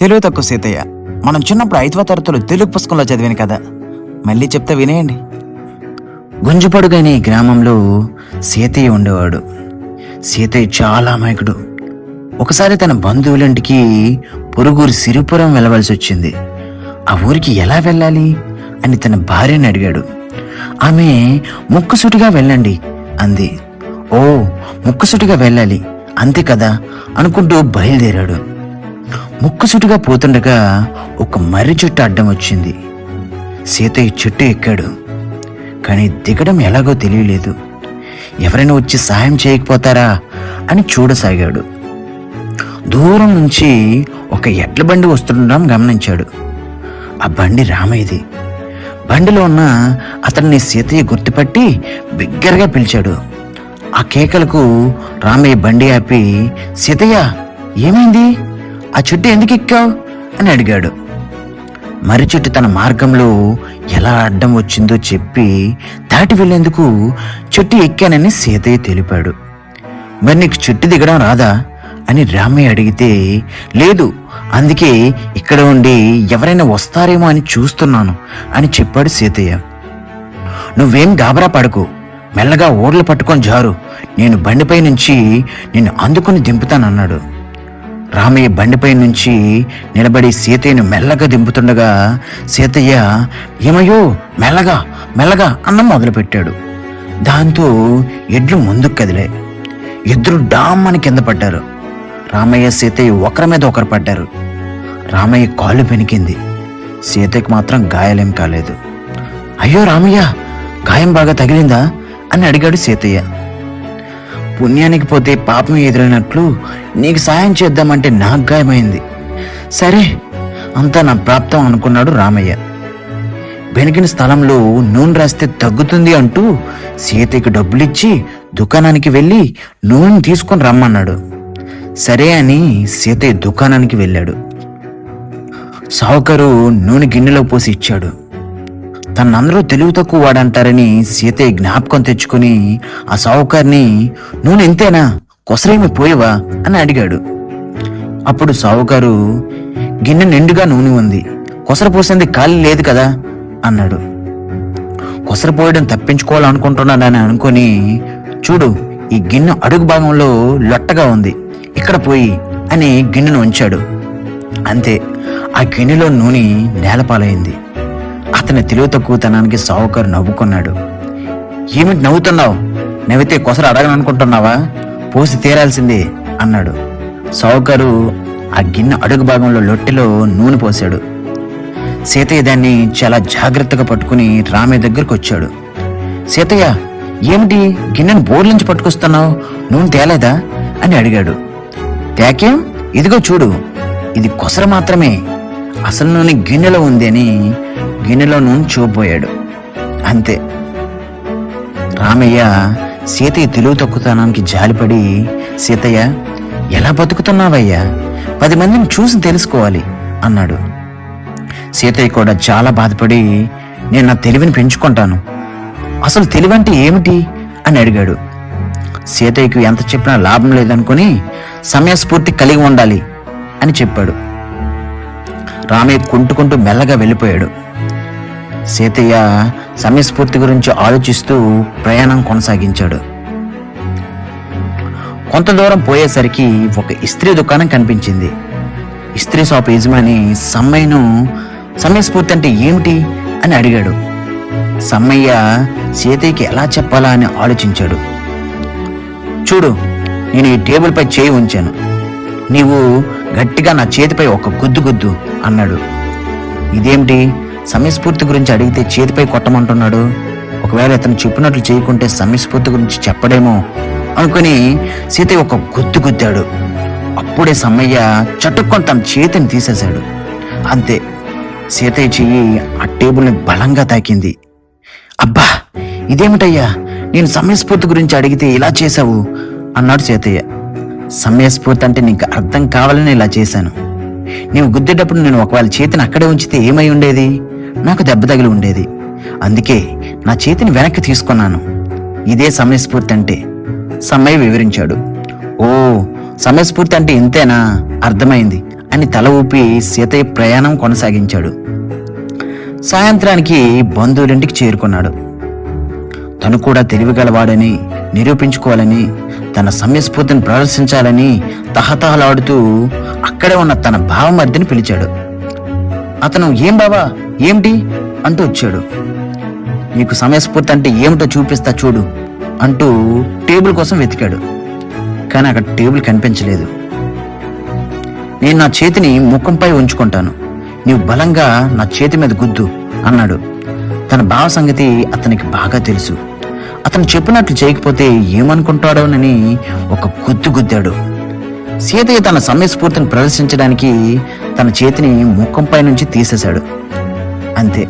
తెలుగు తక్కువ సీతయ్య. మనం చిన్నప్పుడు ఐదవ తరగతిలో తెలుగు పుస్తకంలో చదివాను కదా. మళ్ళీ చెప్తే వినేయండి. గుంజుపడుగని గ్రామంలో సీతయ్య ఉండేవాడు. సీతయ్య చాలా అమాయకుడు. ఒకసారి తన బంధువులింటికి పొరుగురు సిరిపురం వెళ్ళవలసి వచ్చింది. ఆ ఊరికి ఎలా వెళ్ళాలి అని తన భార్యని అడిగాడు. ఆమె ముక్కుసుటిగా వెళ్ళండి అంది. ఓ ముక్కుసుటిగా వెళ్ళాలి. అంతే కదా అనుకుంటూ బయలుదేరాడు. ముక్కుసూటిగా పోతుండగా ఒక మర్రి చెట్టు అడ్డం వచ్చింది. సీతయ్య చెట్టు ఎక్కాడు. కానీ దిగడం ఎలాగో తెలియలేదు. ఎవరైనా వచ్చి సాయం చేయకపోతారా అని చూడసాగాడు. దూరం నుంచి ఒక ఎడ్ల బండి వస్తుండడం గమనించాడు. ఆ బండి రామయ్యది. బండిలో ఉన్న అతన్ని సీతయ్య గుర్తుపట్టి బిగ్గరగా పిలిచాడు. ఆ కేకలకు రామయ్య బండి ఆపి సీతయ్య ఏమైంది? ఆ చెట్టు ఎందుకు ఎక్కావు? అని అడిగాడు. మర్రి చెట్టు తన మార్గంలో ఎలా అడ్డం వచ్చిందో చెప్పి దాటి వెళ్ళేందుకు చెట్టు ఎక్కానని సీతయ్య తెలిపాడు. మరి నీకు చెట్టు దిగడం రాదా? అని రామయ్య అడిగితే లేదు అందుకే ఇక్కడ ఉండి ఎవరైనా వస్తారేమో అని చూస్తున్నాను అని చెప్పాడు సీతయ్య. నువ్వేం గాబరా పడకు మెల్లగా ఓడ్లు పట్టుకొని జారు నేను బండిపై నుంచి నిన్ను అందుకుని దింపుతానన్నాడు. రామయ్య బండిపై నుంచి నిలబడి సీతయ్యను మెల్లగా దింపుతుండగా సీతయ్య ఏమయ్యో మెల్లగా మెల్లగా అన్నం మొదలుపెట్టాడు. దాంతో ఎడ్లు ముందుకు కదిలే ఇద్దరు డామ్మని కింద పడ్డారు. రామయ్య సీతయ్య ఒకరి మీద ఒకరు పడ్డారు. రామయ్య కాళ్ళు పెనికింది. సీతయ్యకి మాత్రం గాయాలేం కాలేదు. అయ్యో రామయ్య గాయం బాగా తగిలిందా? అని అడిగాడు సీతయ్య. పుణ్యానికి పోతే పాపం ఎదురైనట్లు నీకు సాయం చేద్దామంటే నాకు గాయమైంది. సరే అంతా నా ప్రాప్తం అనుకున్నాడు రామయ్య. బెనికిన స్థలంలో నూనె రాస్తే తగ్గుతుంది అంటూ సీతకి డబ్బులిచ్చి దుకాణానికి వెళ్ళి నూనె తీసుకొని రమ్మన్నాడు. సరే అని సీతయ్య దుకాణానికి వెళ్ళాడు. సావుకారు నూనె గిన్నెలో పోసి ఇచ్చాడు. తనందరూ తెలివి తక్కువ వాడంటారని సీతయ్య జ్ఞాపకం తెచ్చుకుని ఆ సావుకారిని నూనె ఎంతేనా కొసరేమి పోయవా? అని అడిగాడు. అప్పుడు సావుకారు గిన్నె నిండుగా నూనె ఉంది. కొసర పోసింది ఖాళీ లేదు కదా? అన్నాడు. కొసర పోయడం తప్పించుకోవాలనుకుంటున్నానని అనుకొని చూడు ఈ గిన్నె అడుగు భాగంలో లొట్టగా ఉంది. ఇక్కడ పోయి అని గిన్నెను ఉంచాడు అంతే ఆ గిన్నెలో నూనె నేలపాలైంది. అతని తెలివి తక్కువతనానికి సావుకారు నవ్వుకున్నాడు. ఏమిటి నవ్వుతున్నావు? నవ్వితే కొసరు అడగననుకుంటున్నావా? పోసి తీరాల్సిందే అన్నాడు. సావుకారు ఆ గిన్నె అడుగు భాగంలో లొట్టెలో నూనె పోశాడు. సీతయ్య దాన్ని చాలా జాగ్రత్తగా పట్టుకుని రామయ్య దగ్గరకు వచ్చాడు. సీతయ్య ఏమిటి? గిన్నెను బోర్లించి పట్టుకొస్తున్నావు? నూనె తేలేదా? అని అడిగాడు. తేకేం? ఇదిగో చూడు ఇది కొసర మాత్రమే. అసలు నూనె గిన్నెలో ఉంది అని గిన్నెలో నూనె చూపోయాడు అంతే. రామయ్య సీతయ్య తెలుగు తక్కువతనానికి జాలిపడి సీతయ్య ఎలా బతుకుతున్నావయ్యా? పది మందిని చూసి తెలుసుకోవాలి అన్నాడు. సీతయ్య కూడా చాలా బాధపడి నేను నా తెలివిని పెంచుకుంటాను. అసలు తెలివంటే ఏమిటి? అని అడిగాడు. సీతయ్యకు ఎంత చెప్పినా లాభం లేదనుకుని సమయస్ఫూర్తి కలిగి ఉండాలి అని చెప్పాడు. రామయ్య కుంటుకుంటూ మెల్లగా వెళ్ళిపోయాడు. సీతయ్య సమయస్ఫూర్తి గురించి ఆలోచిస్తూ ప్రయాణం కొనసాగించాడు. కొంత దూరం పోయేసరికి ఒక ఇస్త్రీ దుకాణం కనిపించింది. ఇస్త్రీ షాప్ యజమాని సమ్మయ్యను సమయస్ఫూర్తి అంటే ఏమిటి? అని అడిగాడు. సమ్మయ్య సీతయ్యకి ఎలా చెప్పాలా? అని ఆలోచించాడు. చూడు నేను ఈ టేబుల్పై చేయి ఉంచాను. నీవు గట్టిగా నా చేతిపై ఒక గుద్దు గుద్దు అన్నాడు. ఇదేమిటి? సమయస్ఫూర్తి గురించి అడిగితే చేతిపై కొట్టమంటున్నాడు. ఒకవేళ ఇతను చెప్పినట్లు చేయకుంటే సమయస్ఫూర్తి గురించి చెప్పడేమో అనుకుని సీతయ్య ఒక గుద్దు గుద్దాడు. అప్పుడే సమ్మయ్య చటుక్కొని తన చేతిని తీసేశాడు. అంతే సీతయ్య చెయ్యి ఆ టేబుల్ని బలంగా తాకింది. అబ్బా ఇదేమిటయ్యా? నేను సమయస్ఫూర్తి గురించి అడిగితే ఇలా చేశావు? అన్నాడు సీతయ్య. సమయస్ఫూర్తి అంటే నీకు అర్థం కావాలని ఇలా చేశాను. నీవు గుద్దేటప్పుడు నేను ఒకవేళ చేతిని అక్కడే ఉంచితే ఏమై ఉండేది? నాకు దెబ్బ తగిలి ఉండేది. అందుకే నా చేతిని వెనక్కి తీసుకున్నాను. ఇదే సమయస్ఫూర్తి అంటే సమ్మయ్య వివరించాడు. ఓ సమయస్ఫూర్తి అంటే ఇంతేనా? అర్థమైంది అని తల ఊపి సీతయ్య ప్రయాణం కొనసాగించాడు. సాయంత్రానికి బంధువులింటికి చేరుకున్నాడు. తను కూడా తెలివిగలవాడని నిరూపించుకోవాలని తన సమయస్ఫూర్తిని ప్రదర్శించాలని తహతహలాడుతూ అక్కడే ఉన్న తన భావమర్దిని పిలిచాడు. అతను ఏం బావా? ఏమిటి? అంటూ వచ్చాడు. నీకు సమయస్ఫూర్తి అంటే ఏమిటో చూపిస్తా చూడు అంటూ టేబుల్ కోసం వెతికాడు. కానీ అక్కడ టేబుల్ కనిపించలేదు. నేను నా చేతిని ముఖంపై ఉంచుకుంటాను. నీవు బలంగా నా చేతి మీద గుద్దు అన్నాడు. తన భావ సంగతి అతనికి బాగా తెలుసు. అతను చెప్పినట్లు చేయకపోతే ఏమనుకుంటాడోనని ఒక గుద్దు గుద్దాడు. సీతయ్య తన సమయస్ఫూర్తిని ప్రదర్శించడానికి తన చేతిని ముఖంపై నుంచి తీసేశాడు. అంతే.